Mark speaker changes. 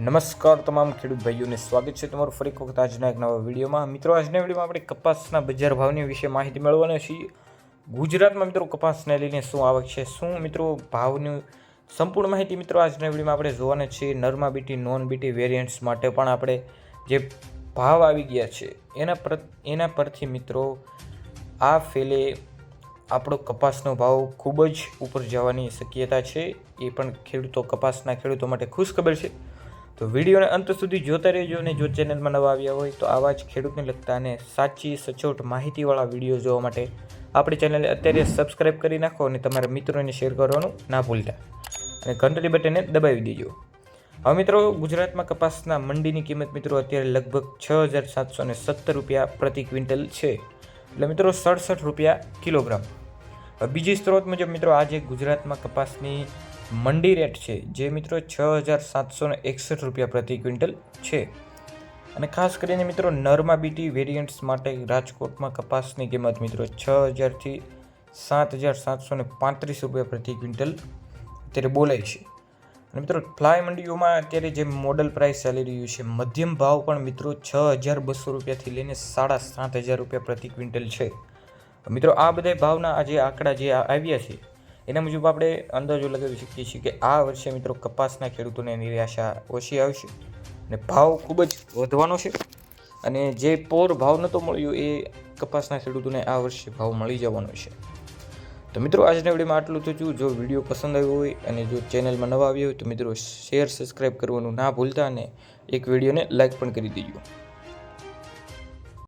Speaker 1: નમસ્કાર તમામ ખેડૂત ભાઈઓને સ્વાગત છે તમારું ફરી વખત આજના એક નવા વિડીયોમાં. મિત્રો, આજના વિડીયોમાં આપણે કપાસના બજાર ભાવની વિશે માહિતી મેળવવાના છીએ. ગુજરાતમાં મિત્રો કપાસને લઈને શું આવક છે, શું મિત્રો ભાવની સંપૂર્ણ માહિતી મિત્રો આજના વિડીયોમાં આપણે જોવાના છીએ. Narma BT, non BT variants માટે પણ આપણે જે ભાવ આવી ગયા છે, એના પર, એના પરથી મિત્રો આ ફેલે આપણો કપાસનો ભાવ ખૂબ જ ઉપર જવાની શક્યતા છે. એ પણ ખેડૂતો, કપાસના ખેડૂતો માટે ખુશ ખબર છે. તો વિડીયોને અંત સુધી જોતા રહેજો અને જો ચેનલમાં નવા આવ્યા હોય તો આવા જ ખેડૂતને લગતા અને સાચી, સચોટ માહિતીવાળા વીડિયો જોવા માટે આપણી ચેનલને અત્યારે સબસ્ક્રાઈબ કરી નાખો અને તમારા મિત્રોને શેર કરવાનું ના ભૂલતા. અને ઘંટડી બટનને દબાવી દેજો. હવે મિત્રો, ગુજરાતમાં કપાસના મંડીની કિંમત મિત્રો અત્યારે લગભગ છ હજાર સાતસો ને સત્તર રૂપિયા પ્રતિ ક્વિન્ટલ છે. એટલે મિત્રો, સડસઠ રૂપિયા કિલોગ્રામ. બીજી સ્ત્રોત મુજબ મિત્રો, આજે ગુજરાતમાં કપાસની મંડી રેટ છે, જે મિત્રો છ હજાર સાતસો ને એકસઠ રૂપિયા પ્રતિ ક્વિન્ટલ છે. અને ખાસ કરીને મિત્રો નર્મા બીટી વેરિયન્ટ્સ માટે રાજકોટમાં કપાસની કિંમત મિત્રો છ હજારથી સાત હજાર સાતસો ને પાંત્રીસ રૂપિયા પ્રતિ ક્વિન્ટલ અત્યારે બોલાય છે. અને મિત્રો ફ્લાય મંડીઓમાં અત્યારે જે મોડલ પ્રાઇસ ચાલી રહ્યું છે, મધ્યમ ભાવ પણ મિત્રો છ હજાર બસો રૂપિયાથી લઈને સાડા સાત હજાર રૂપિયા પ્રતિ ક્વિન્ટલ છે. મિત્રો આ બધા ભાવના આ જે આંકડા જે આવ્યા છે એના મુજબ આપણે અંદાજો લગાવી શકીએ છીએ કે આ વર્ષે મિત્રો કપાસના ખેડૂતોને નિરાશા ઓછી આવશે અને ભાવ ખૂબ જ વધવાનો છે. અને જે પોર ભાવ નહોતો મળ્યો એ કપાસના ખેડૂતોને આ વર્ષે ભાવ મળી જવાનો છે. તો મિત્રો, આજના વિડીયોમાં આટલું થયું. જો વીડિયો પસંદ આવ્યો હોય અને જો ચેનલમાં નવા આવ્યો હોય તો મિત્રો, શેર સબસ્ક્રાઈબ કરવાનું ના ભૂલતા અને એક વિડીયોને લાઇક પણ કરી દેજો.